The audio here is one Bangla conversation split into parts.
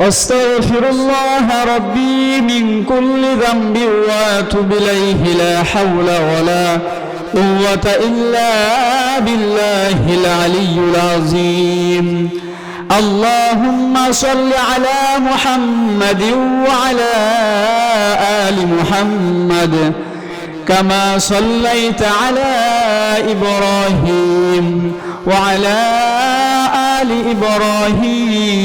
أستغفر الله ربي من كل ذنب وأتوب إليه لا حول ولا قوة إلا بالله العلي العظيم. اللهم صل على محمد وعلى آل محمد كما صليت على إبراهيم وعلى آل إبراهيم.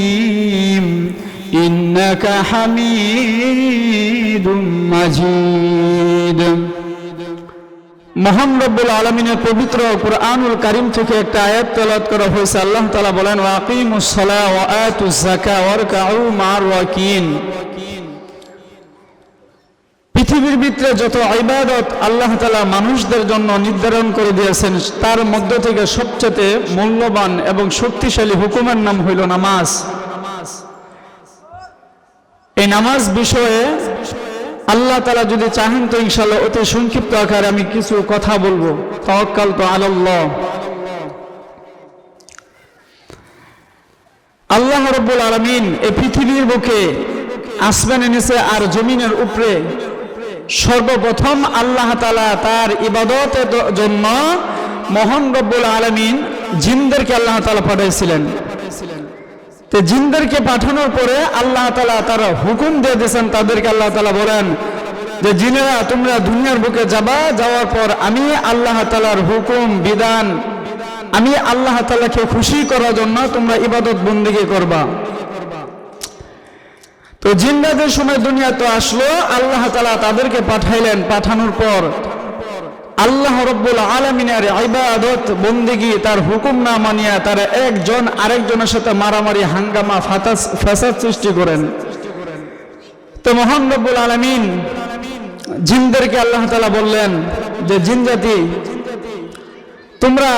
إنك حميد مجيد মহান রব্বুল আলমিনের পবিত্র কুরআনুল কারিম থেকে একটা আয়াত তেলাওয়াত করা হয়েছে আল্লাহ তাআলা বলেন ওয়াকিমুস সালাহ ওয়া আতুজ যাকা ওয়ারকাউ মা'র রাকিন পৃথিবীর ভিতরে যত ইবাদত আল্লাহ তাআলা মানুষদের জন্য নির্ধারণ করে দিয়েছেন তার মধ্য থেকে সবচেয়ে মূল্যবান এবং শক্তিশালী হুকুমের নাম হইল নামাজ এই নামাজ বিষয়ে আল্লাহ তালা যদি চাহেন তো ইনশাল্লাহ অতি সংক্ষিপ্ত আকারে আমি কিছু কথা বলব। তওয়াক্কাল তো আল্লাহ আল্লাহ রব্বুল আলমিন এই পৃথিবীর বুকে আসমানের নিচে আর জমিনের উপরে সর্বপ্রথম আল্লাহ তালা তার ইবাদতের জন্য মহান রব্বুল আলমিন জিনদেরকে আল্লাহ তালা পাঠাইছিলেন। তো জিনদেরকে পাঠানোর পরে আল্লাহ তালা তারা হুকুম দিয়ে দিয়েছেন, তাদেরকে আল্লাহ তালা বলেন যে, জিনেরা, তোমরা দুনিয়ার বুকে যাবা, যাওয়ার পর আমি আল্লাহ তালার হুকুম, বিধান, আমি আল্লাহ তালাকে খুশি করার জন্য তোমরা ইবাদত বন্দিকে করবা। তো জিন্দাদের সময় দুনিয়া তো আসলো, আল্লাহ তালা তাদেরকে পাঠাইলেন। পাঠানোর পর আল্লাহ রব্বুল আলমিনের ইবাদত, বন্দিগি, তার হুকুম না মানিয়া তারা একজন আরেকজনের সাথে মারামারি, হাঙ্গামা, ফাতাস, ফ্যাসাদ সৃষ্টি করেন। তো মহান রব্বুল আলমিন, জিনদেরকে আল্লাহ তালা বললেন যে, জিন জাতি, তোমরা,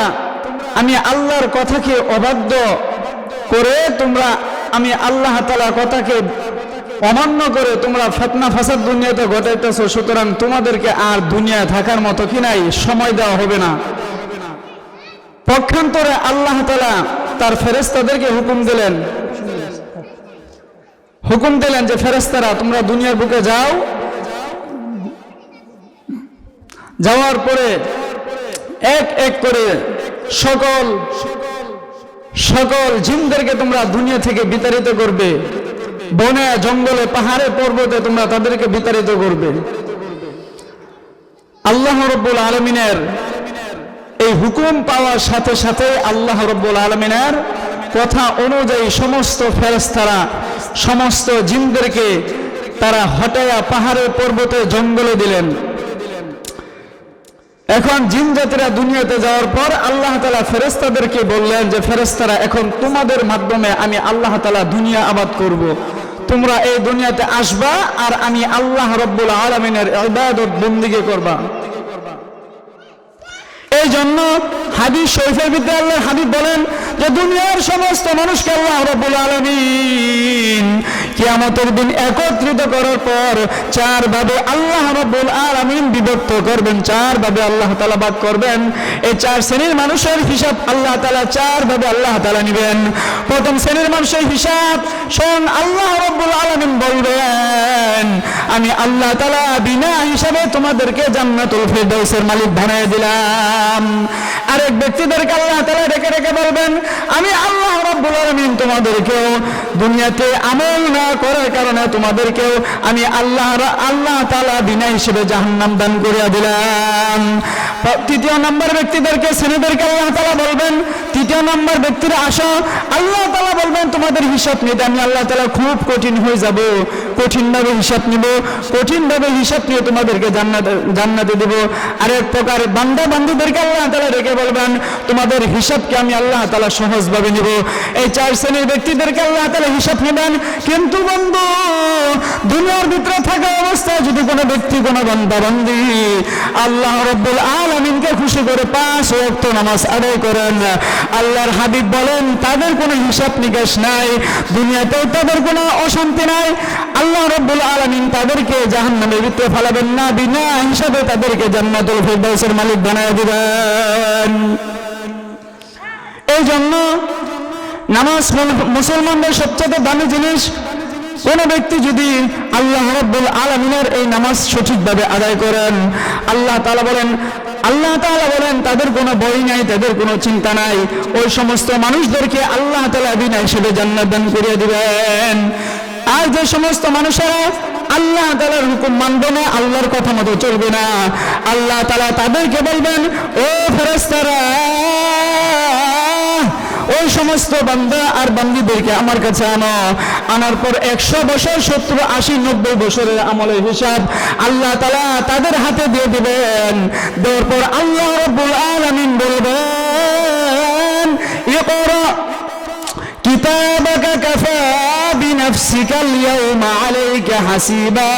আমি আল্লাহর কথাকে অবাধ্য করে তোমরা, আমি আল্লাহ তালার কথাকে অমান্য করে তোমরা ফেতনা ফাসাদ দুনিয়াতে ঘটাইতেছ, সুতরাং তোমাদেরকে আর দুনিয়ায় থাকার মতো কি নাই, সময় দেওয়া হবে না। পক্ষান্তরে আল্লাহ তালা তার ফেরেস্তাদেরকে হুকুম দিলেন। হুকুম দিলেন যে ফেরেস্তারা তোমরা দুনিয়ার বুকে যাও। যাওয়ার পরে এক এক করে সকল সকল জিনদেরকে তোমরা দুনিয়া থেকে বিতাড়িত করবে। বনে, জঙ্গলে, পাহাড়ে পর্বতে তোমরা তাদেরকে বিতাড়িত করবে। আল্লাহ রব্বুল আলমিনের এই হুকুম পাওয়ার সাথে সাথে আল্লাহ রব্বুল আলমিনের কথা অনুযায়ী সমস্ত ফেরস্তারা সমস্ত জিনদেরকে তারা হটাইয়া পাহাড়ে, পর্বতে, জঙ্গলে দিলেন। এখন জিন জাতিরা দুনিয়াতে যাওয়ার পর আল্লাহ তালা ফেরেস্তাদেরকে বললেন যে ফেরেস্তারা এখন তোমাদের মাধ্যমে আমি আল্লাহ তালা দুনিয়া আবাদ করব। তোমরা এই দুনিয়াতে আসবা আর আমি আল্লাহ রব্বুল আলমিনের ইবাদত বন্দিকে করবা এই জন্য হাবিব শরীফের ভিতরে আল্লাহ হাবিব বলেন যে, দুনিয়ার সমস্ত মানুষকে আল্লাহ রব্বুল আলমিন কিয়ামতের দিন একত্রিত করার পর চার ভাবে আল্লাহ রব্বুল আলমিন বিভক্ত করবেন, চার ভাবে আল্লাহ তালা বাদ করবেন। এই চার শ্রেণির মানুষের হিসাব আল্লাহ তালা চার ভাবে আল্লাহ তালা নেবেন। প্রথম শ্রেণির মানুষের হিসাব শোন আল্লাহ রব্বুল আলমিন বলবেন, আমি আল্লাহ তালা বিনা হিসাবে তোমাদেরকে জান্নাতুল ফেরদৌসের মালিক বানিয়ে দিলাম। আরেক ব্যক্তিদেরকে আল্লাহ তালা রেখে রেখে বলবেন, আমি আল্লাহ রব্বুল আলমিন তোমাদেরকেও দুনিয়াতে আমল না করার কারণে তোমাদেরকেও আমি আল্লাহ আল্লাহ তালা বিনা হিসেবে জাহান্নাম দান করিয়া দিলাম। তৃতীয় নম্বর ব্যক্তিদেরকে ছেলেদেরকে আল্লাহ তালা বলবেন, তৃতীয় নম্বর ব্যক্তিরা আসো, আল্লাহ তালা বলবেন, তোমাদের হিসাব নিতে আমি আল্লাহ তালা খুব কঠিন হয়ে যাব। কঠিনভাবে হিসাব নিব, কঠিনভাবে হিসাব নিয়ে তোমাদেরকে জান্নাত জান্নাতে দেব। আর এক প্রকার বান্দা বান্ধবদেরকে আল্লাহ তালা রেখে বলবেন, তোমাদের হিসাবকে আমি আল্লাহ তালা সহজভাবে নিব। এই চার শ্রেণির ব্যক্তিদেরকে আল্লাহ তালা হিসাব নেবেন, কিন্তু বন্ধু, দুনিয়ার ভিতরে থাকা অবস্থায় যদি কোনো ব্যক্তি, কোনো বান্দা বান্দি আল্লাহ রব্বুল আলমিনকে খুশি করে পাঁচ ওয়াক্ত নামাজ আদায় করেন। আল্লাহর হাবিব বলেন, তাদের কোনো হিসাব নিকাশ নাই, দুনিয়াতেও তাদের কোনো অশান্তি নাই। আল্লাহ রব্বুল আলমিন তাদেরকে জাহান্নামের ভিতরে ফেলাবেন না, বিনা হিসাবে তাদেরকে জান্নাতুল ফেরদাউসের মালিক বানায় দিবেন। এই জন্য নামাজ মুসলমানদের সবচেয়ে দামি জিনিস কোন ব্যক্তি যদি আল্লাহ রব্বুল আলমিনের এই নামাজ সঠিকভাবে আদায় করেন, আল্লাহ তালা বলেন, আল্লাহ তাআলা বলেন, তাদের কোনো বই নাই, তাদের কোনো চিন্তা নাই। ওই সমস্ত মানুষদেরকে আল্লাহ তালা বিনা হিসেবে জান্নাত দান করিয়ে দিবেন। আর যে সমস্ত মানুষেরা আল্লাহ তালার হুকুম মানবে না, আল্লাহর কথা মতো চলবে না। আল্লাহ তালা তাদেরকে বলবেন, ও ফেরেস্তারা ওই সমস্ত বান্দা আর বান্দিদেরকে আমার কাছে আনো। আনার পর একশো বছর, সত্তর, আশি, নব্বই বছরের আমলের হিসাব আল্লাহ তালা তাদের হাতে দিয়ে দিবেন। দেওয়ার পর আল্লাহ রব্বুল আলমিন বলবেন ইয়ে কিতাবাকা কাফা বিনাফসিকাল ইয়াউমা আলাইকা হাসিবা।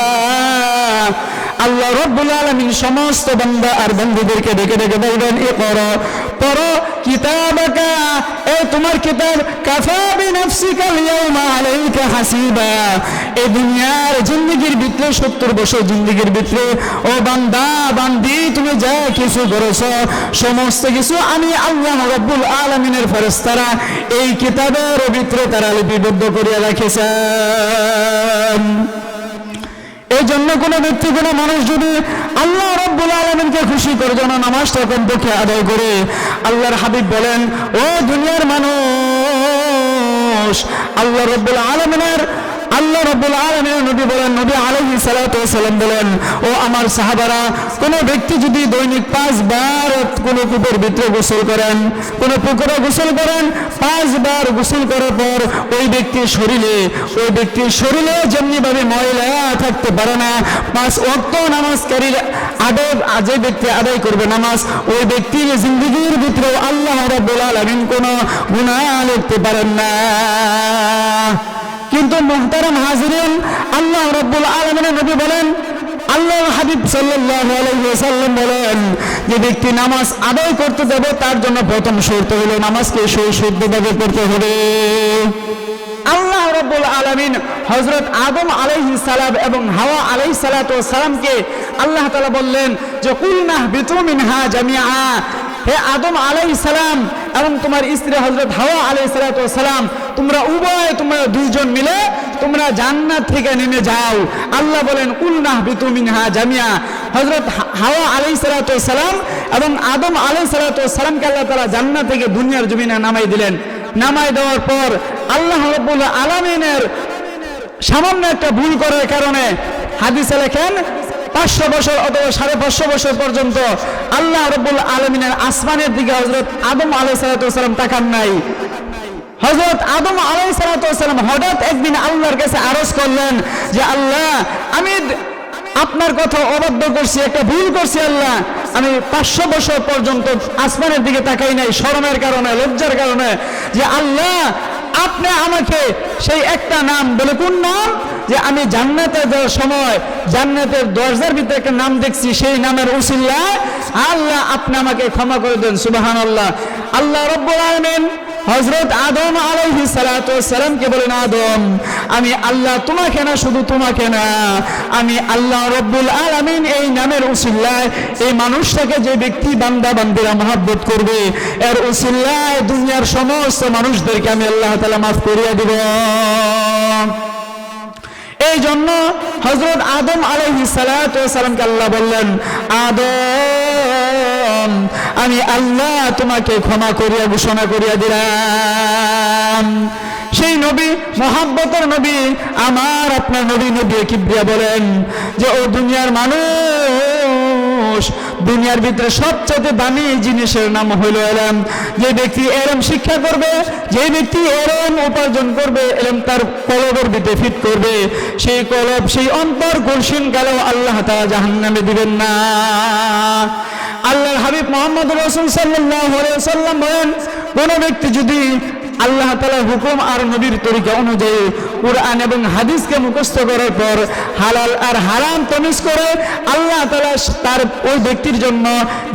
আল্লাহ রব্বুল আলমিন সমস্ত বান্দা আর বন্ধুদেরকে ডেকে ডেকে বলবেন এ করো পড়ো কিতাবাকা, এ তোমার কিতাব, কাফা বিনাফসিকা ইয়াউমা আলাইকা হাসিবা। এই দুনিয়ার জিন্দেগির ভিতরে, সত্তর বছর জিন্দেগির ভিতরে, ও বান্দা, বান্দি, তুমি যা কিছু করেছ, সমস্ত কিছু আমি আল্লাহ রব্বুল আলমিনের ফেরেস্তারা এই কিতাবের ভিতরে তারা লিপিবদ্ধ করিয়া রেখেছেন। এই জন্য কোনো ব্যক্তি, কোনো মানুষ যদি আল্লাহ রব্বুল আলমিনকে খুশি করে যেন নামাজটা কমপক্ষে আদায় করে, আল্লাহর হাবিব বলেন, ও দুনিয়ার মানুষ, আল্লাহ রব্বুল আলমিনের আল্লাহ রব্বুল আলমিনের নবী বলেন, নবী আলহি সালাম বলেন, ও আমার সাহাবারা, কোনো ব্যক্তি যদি দৈনিক পাঁচবার কোনো কূপের ভিতরে গোসল করেন, কোনো পুকুরে গোসল করেন, পাঁচবার গোসল করার পর ওই ব্যক্তির শরীরে, ওই ব্যক্তির শরীরে যেমনি ভাবে ময়লা থাকতে পারে না, পাঁচ অক্ত নামাজকারীর আদব যে ব্যক্তি আদায় করবে নামাজ, ওই ব্যক্তির জিন্দগির ভিতরে আল্লাহ রাব্বুল আলামিন কোনো গুনাহ লিখতে পারেন না। কিন্তু মুহতারাম হাজিরিন আল্লাহ রব্বুল আলমিনের নবী বলেন আল্লাহ হাবিব সাল্লাল্লাহু আলাইহি বলেন, যে ব্যক্তি নামাজ আদায় করতে যাবে তার জন্য প্রথম শর্ত হলো নামাজকে সই শুদ্ধভাবে করতে হবে। আল্লাহ রব্বুল আলামিন হযরত আদম আলাইহিস সালাম এবং হাওয়া আলাইহিস সালাতু সালামকে আল্লাহ তালা বললেন যে কুলনাহ বিতু মিনহা জামিয়া হে আদম আলাইহিস সালাম এবং তোমার স্ত্রী হজরত হাওয়া আলাইহিস সালাতু সালাম তোমরা উভয় তোমরা দুইজন মিলে তোমরা জান্নাত থেকে নেমে যাও। আল্লাহ বলেন কুলনাহ বিতু মিনহা জামিআ হযরত হাওয়া সালাতু সালাম এবং আদম আলাইহিস সালাতু সালামকে আল্লাহ তাআলা জান্নাত থেকে দুনিয়ার জমিনে নামাই দিলেন। নামাই দেওয়ার পর আল্লাহ রব্বুল আলামিনের সামান্য একটা ভুল করার কারণে হাদিসে লেখেন, পাঁচশো বছর অথবা সাড়ে পাঁচশো বছর পর্যন্ত আল্লাহ রব্বুল আলমিনের আসমানের দিকে হজরত আদম আলাই সালাতাম তাকান নাই। হজরত আদম আলাই সালাতাম হঠাৎ একদিন আল্লাহর কাছে আরজ করলেন যে, আল্লাহ, আমি আপনার কথা অবাধ্য করছি, একটা ভুল করছি, আল্লাহ। আমি পাঁচশো বছর পর্যন্ত আসমানের দিকে তাকাই নাই, শরমের কারণে, লজ্জার কারণে। যে, আল্লাহ, আপনি আমাকে সেই একটা নাম, বলে কোন নাম? যে, আমি জান্নাতে যাওয়ার সময় জান্নাতের দরজার ভিতরে একটা নাম দেখছি, সেই নামের উসিল্লা আল্লাহ, আপনি আমাকে ক্ষমা করে দেন সুবাহান আল্লাহ আল্লাহ রব্বুল আলমিন হজরত আদম আলাইহি সালামকে বলেন, আদম, আমি আল্লাহ তোমাকে না, শুধু তোমাকে না। আমি আল্লাহ রব্বুল আলামিন এই নামের উসিল্লায় এই মানুষটাকে যে ব্যক্তি বান্দা, বান্দিরা মহাব্বত করবে, এর উসিল্লায় দুনিয়ার সমস্ত মানুষদেরকে আমি আল্লাহ তালা মাফ করিয়া দিব। এই জন্য হজরত আদম আলহি সালামকে আল্লাহ বললেন, আদম, আমি আল্লাহ তোমাকে ক্ষমা করিয়া ঘোষণা করিয়া দিলাম। সেই নবী মোহাম্মতের নবী, আমার আপনার নবী নবী কিবরিয়া বলেন যে, ও দুনিয়ার মানুষ দুনিয়ার ভিতরে সবচেয়ে দামি জিনিসের নাম হইল এলম। যে ব্যক্তি এরম শিক্ষা করবে, যে ব্যক্তি এরম উপার্জন করবে এরম তার কলবের ভিতরে ফিট করবে। সেই কলব, সেই অন্তর গুলশীন কালেও আল্লাহ তারা জাহান্নামে দিবেন না। আল্লাহর হাবিব মোহাম্মদ রসুল সাল্লাহ সাল্লাম বলেন, কোন ব্যক্তি যদি আল্লাহ তালার হুকুম আর নবীর তরিকা অনুযায়ী কোরআন এবং হাদিসকে মুখস্থ করার পর হালাল আর হারাম তমিজ করে আল্লাহ তালা তার ওই ব্যক্তির জন্য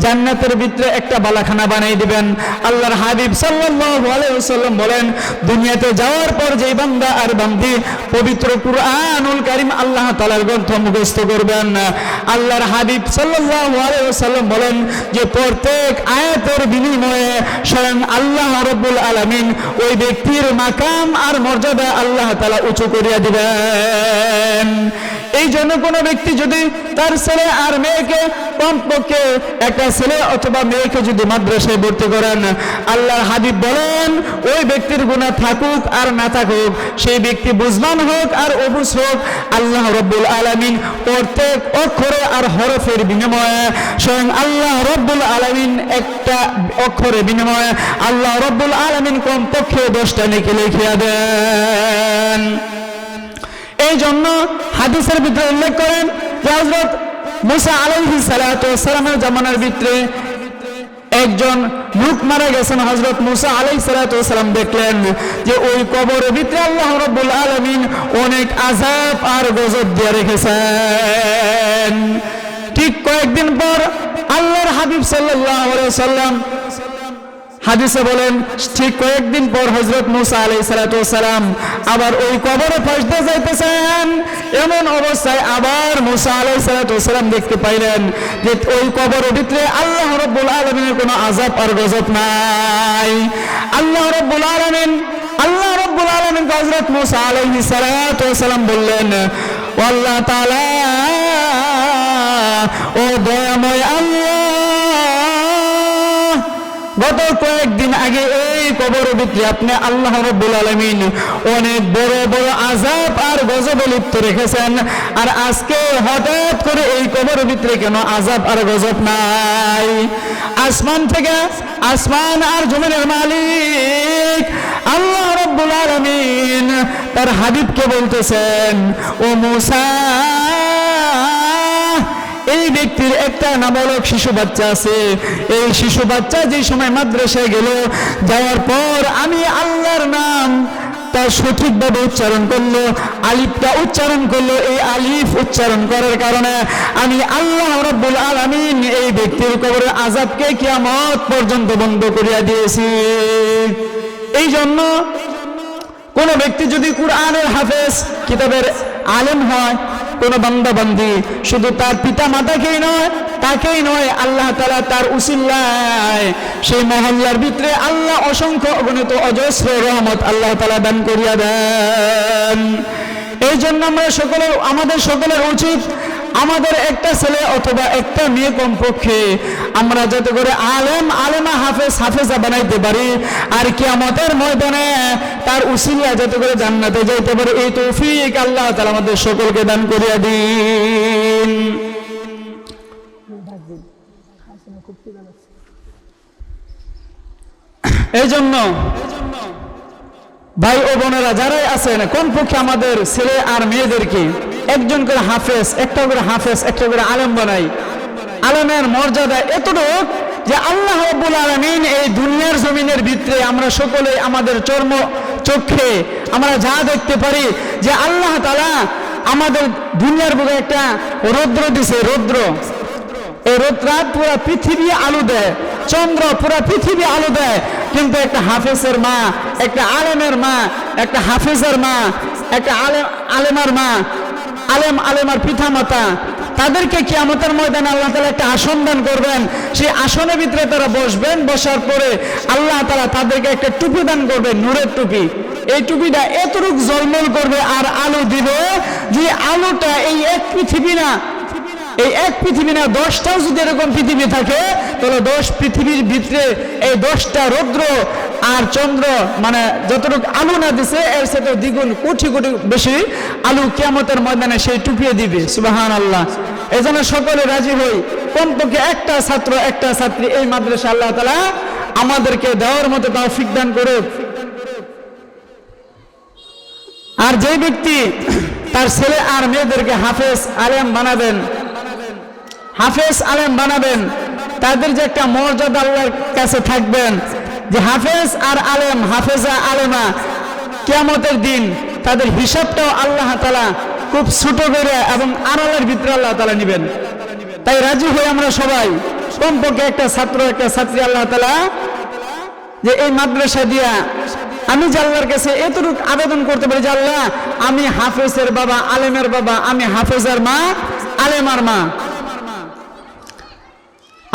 জান্নাতের ভিতরে একটা বালাখানা বানিয়ে দিবেন। আল্লাহর হাবিব সাল্লাম বলেন, দুনিয়াতে যাওয়ার পর যেই বান্দা আর বান্দি পবিত্র কুরআনুল কারিম আল্লাহ তালার গ্রন্থ মুখস্থ করবেন। আল্লাহর হাবিব সাল্লাম বলেন যে, প্রত্যেক আয়াতের বিনিময়ে স্বয়ং আল্লাহ রব্বুল আলমিন ওই ব্যক্তির মাকাম আর মর্যাদা আল্লাহ তালা উঁচু করিয়া দিবেন। এই জন্য কোনো ব্যক্তি যদি তার ছেলে আর মেয়েকে কমপক্ষে একটা ছেলে অথবা মেয়েকে যদি মাদ্রাসায় ভর্তি করেন, আল্লাহর হাবিব বলেন, ওই ব্যক্তির গুণা থাকুক আর না থাকুক, সেই ব্যক্তি বুঝমান হোক আর অবুজ হোক, আল্লাহ রব্বুল আলমিন প্রত্যেক অক্ষরে আর হরফের বিনিময়ে স্বয়ং আল্লাহ রব্বুল আলমিন একটা অক্ষরের বিনিময়ে আল্লাহ রব্বুল আলমিন কমপক্ষে দশটা নেকি লিখিয়া দেন। এই জন্য হাদিসের ভিতরে উল্লেখ করেন হজরত মুসা জামানার ভিতরে একজন মারা গেছেন। হজরত মুসা আলাই সালাম দেখলেন যে ওই কবরের ভিতরে আল্লাহ রব্বুল আলমিন অনেক আজাব আর গজব দিয়ে রেখেছেন। ঠিক কয়েকদিন পর আল্লাহর হাবিব সাল্লাহ সাল্লাম হাদিসে বলেন, ঠিক কয়েকদিন পর হজরত মুসা আলাই সালাম আবার ওই কবরে ফাঁসতে যাইতেছেন। এমন অবস্থায় আবার মুসা আলাই সালাম দেখতে পাইলেন যে ওই কবরের ভিতরে আল্লাহ রব্বুল আলমিনের কোনো আজাব আর গজব নাই। আল্লাহ রব্বুল আলমিন, আল্লাহ রব্বুল আলমিন হজরত মুসা আলাইহি সালাম বললেন, আল্লাহ তাআলা, ও দয়াময় আল্লাহ গত কয়েকদিন আগে এই কবর ভিতরে আপনি আল্লাহ রব্বুল আলমিন অনেক বড় বড় আজাব আর গজবে লিপ্ত রেখেছেন। আর আজকে হঠাৎ করে এই কবর ভিতরে কেন আজাব আর গজব নাই। আসমান থেকে আসমান আর জমিনের মালিক আল্লাহ রব্বুল আলমিন তার হাবিবকে বলতেছেন, ও মুসা এই ব্যক্তির একটা নাবালক শিশু বাচ্চা আছে। এই শিশু বাচ্চা যে সময় মাদ্রাসায় গেল, যাওয়ার পর আমি আল্লাহর নাম তার সঠিকভাবে উচ্চারণ করল, আলিফটা উচ্চারণ করল। এই আলিফ উচ্চারণ করার কারণে আমি আল্লাহ রব্বুল আলামিন এই ব্যক্তির কবরের আজাবকে কিয়ামত পর্যন্ত বন্ধ করিয়া দিয়েছি। এই জন্য কোন ব্যক্তি যদি কোরআনের হাফেজ, কিতাবের আলেম হয় কোন বান্দাবান্দি। শুধু তার পিতা মাতাকেই নয়, তাকেই নয়, আল্লাহ তালা তার উসিল্লায়। সেই মহল্লার ভিতরে আল্লাহ অসংখ্য অগণিত অজস্র রহমত আল্লাহ তালা দান করিয়া দেন। এই জন্য আমরা সকলের, আমাদের সকলের উচিত আমাদের একটা ছেলে অথবা একটা মেয়ে কমপক্ষে আমরা যাতে করে আলেম, আলেমা হাফেজ, হাফেজা বানাইতে পারি। আর কি আমাদের ময়দানে তার উসিলা যাতে করে জান্নাতে যাইতে পারে। এই তৌফিক আল্লাহ তাআলা আমাদের সকলকে দান করিয়া দিন। এই জন্য ভাই ও বোনেরা যারাই আছেন কোন পক্ষে আমাদের ছেলে আর মেয়েদেরকে একজন করে হাফেজ একটা করে হাফেজ একটা করে আলেম বানাই। আলেমের মর্যাদা এতটুক যে আল্লাহ রব্বুল আলমিন এই দুনিয়ার জমিনের ভিতরে আমরা সকলে আমাদের চর্ম, চোখে আমরা যা দেখতে পারি যে আল্লাহ তালা আমাদের দুনিয়ার বুকে একটা রৌদ্র দিছে, রৌদ্র। এই রোদ্রাত পুরা পৃথিবী আলো দেয়, চন্দ্র পুরা পৃথিবী আলো দেয়। কিন্তু একটা হাফেজের মা, একটা আলেমের মা, একটা হাফেজের মা, একটা আলেম, আলেমার মা আলেম আলেমার পিতা মাতা তাদেরকে কিয়ামতের ময়দানে আল্লাহ তালা একটা আসন দান করবেন। সেই আসনের ভিতরে তারা বসবেন, বসার পরে আল্লাহ তালা তাদেরকে একটা টুপি দান করবেন, নূরের টুপি। এই টুপিটা এতটুক জলমল করবে আর আলো দিবে যে আলোটা এই এক পৃথিবী না, এই এক পৃথিবী না, দশটাও যদি এরকম পৃথিবী থাকে, তাহলে দশ পৃথিবীর ভিতরে এই দশটা রৌদ্র আর চন্দ্র মানে যতটুকু আলু না দিছে, এর সাথে দ্বিগুণ, কোটি কোটি বেশি আলু কিয়ামতের ময়দানে সেই টুপিয়ে দিবে। সুবাহান আল্লাহ এই জন্য সকলে রাজি হই। কমপক্ষে একটা ছাত্র, একটা ছাত্রী এই মাদ্রাসা আল্লাহ তালা আমাদেরকে দেওয়ার মতো তাও দান করুক। আর যে ব্যক্তি তার ছেলে আর মেয়েদেরকে হাফেজ আলেম বানাবেন, হাফেজ আলেম বানাবেন, তাদের যে একটা মর্যাদা আল্লাহর কাছে থাকবেন যে হাফেজ আর আলেম, হাফেজা, আলেমা, কেয়ামতের দিন তাদের হিসাবটাও আল্লাহ তালা খুব ছোট করে এবং আড়ালের ভিতরে আল্লাহ তালা নিবেন। তাই রাজি হয়ে আমরা সবাই কমপক্ষে একটা ছাত্র, একটা ছাত্রী আল্লাহ তালা যে এই মাদ্রাসা দিয়া আমি যে আল্লাহর কাছে এতটুকু আবেদন করতে পারি যে আল্লাহ, আমি হাফেজের বাবা, আলেমের বাবা, আমি হাফেজের মা, আলেমার মা।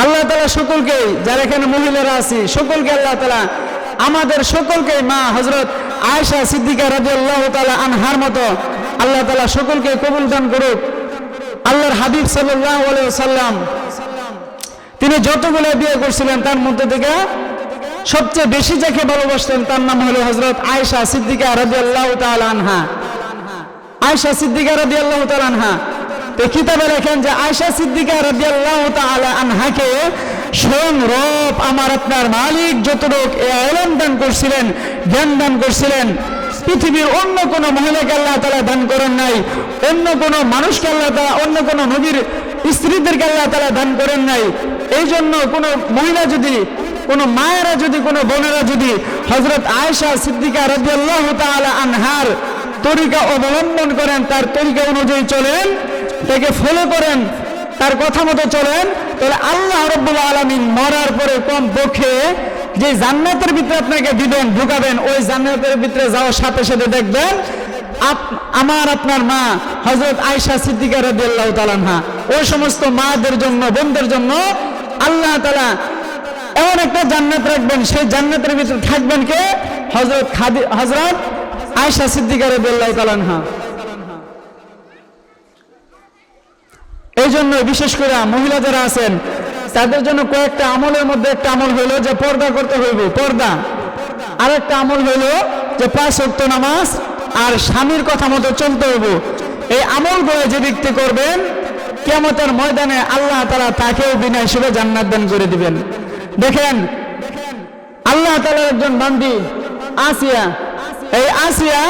আল্লাহ তালা সকলকে, যারা এখানে মহিলারা আছে, সকলকে আল্লাহ তালা আমাদের সকলকে, মা হজরত আয়েশা সিদ্দিকা রাজি আল্লাহ তালা আনহার মতো আল্লাহ তালা সকলকে কবুল দান করুক। আল্লাহর হাবিব সাল্লাহ সাল্লাম তিনি যতগুলো বিয়ে করছিলেন, তার মধ্যে থেকে সবচেয়ে বেশি যাকে ভালোবাসতেন, তার নাম হলো হজরত আয়েশা সিদ্দিকা রাজি আল্লাহ আনহা। আয়েশা সিদ্দিকা রাজি আল্লাহ আনহা। তো কিতাবে লেখেন যে আয়েশা সিদ্দিকা রাজি আল্লাহ আনহাকে স্বয়ং রব আমার আপনার মালিক, যতটুক এ আলম দান করছিলেন, জ্ঞান দান করছিলেন, পৃথিবীর অন্য কোন মহিলাকে আল্লাহ তালা দান করেন নাই, অন্য কোন মানুষকে আল্লাহ তালা অন্য কোন নবীর স্ত্রীদেরকে আল্লাহ তালা দান করেন নাই। এই জন্য কোনো মহিলা যদি, কোনো মায়েরা যদি, কোনো বোনেরা যদি হজরত আয়েশা সিদ্দিকা রাজি আল্লাহ আনহার তরিকা অবলম্বন করেন, তার তরিকা অনুযায়ী চলেন তাকে ফলো করেন তার কথা মতো চলেন। তাহলে আল্লাহ রব্বুল আলমিন মরার পরে কম পক্ষে যে জান্নাতের ভিতরে আপনাকে দিবেন, ঢুকাবেন, ওই জান্নাতের ভিতরে যাওয়ার সাথে সাথে দেখবেন আমার, আপনার মা হজরত আয়সা সিদ্দিকা রবি আল্লাহ তালানহা ওই সমস্ত মাদের জন্য, বোনদের জন্য আল্লাহ তালা এমন একটা জান্নাত রাখবেন, সেই জান্নাতের ভিতরে থাকবেন কে? হজরত খাদি হজরত আয়সা সিদ্দিকা রবি আল্লাহ তালানহা এই জন্য বিশেষ করে মহিলা যারা আছেন, তাদের জন্য কয়েকটা আমলের মধ্যে একটা আমল হইল যে পর্দা করতে হইব, পর্দা। আর একটা আমল হইল যে পাঁচ ওয়াক্ত নামাজ আর স্বামীর কথা মতো চলতে হইব। এই আমল আমলগুলো যে ব্যক্তি করবেন কেমতের ময়দানে আল্লাহ তারা তাকেও বিনা হিসেবে জান্নাত দান করে দিবেন। দেখেন, আল্লাহ তালার একজন বান্দি, আসিয়া। এই আসিয়া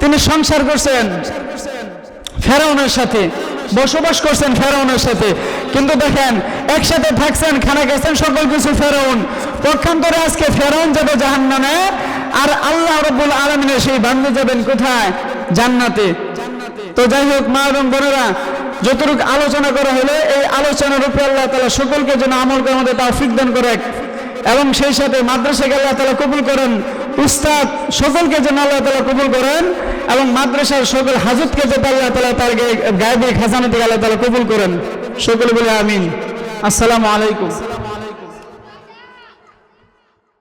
তিনি সংসার করছেন, ফেরাউনের সাথে। বসবাস করছেন ফেরাউনের সাথে। কিন্তু দেখেন, একসাথে থাকছেন, খানা গেছেন সকল কিছু ফেরাউন। পক্ষান্তরে আজকে ফেরাউন যাবে জাহান্নামে, আর আল্লাহ রব্বুল আলমিনের সেই বান্ধব যাবেন কোথায়? জান্নাতে। তো যাই হোক, মা এবং বোনেরা, যতটুকু আলোচনা করা হলো, এই আলোচনার উপরে আল্লাহ তালা সকলকে যেন আমল করে আমাদের তাফিক দান করে এবং সেই সাথে মাদ্রাসাকে আল্লাহ তালা কবুল করেন। উস্তাদ সকলকে যেন আল্লাহ তালা কবুল করেন। এবং মাদ্রাসার সকল হাজতকে যাতে আল্লাহ তালা তার গায়ে খাজানা থেকে আল্লাহ তালা কবুল করেন। সকলে বলে আমিন। আসসালামু আলাইকুম।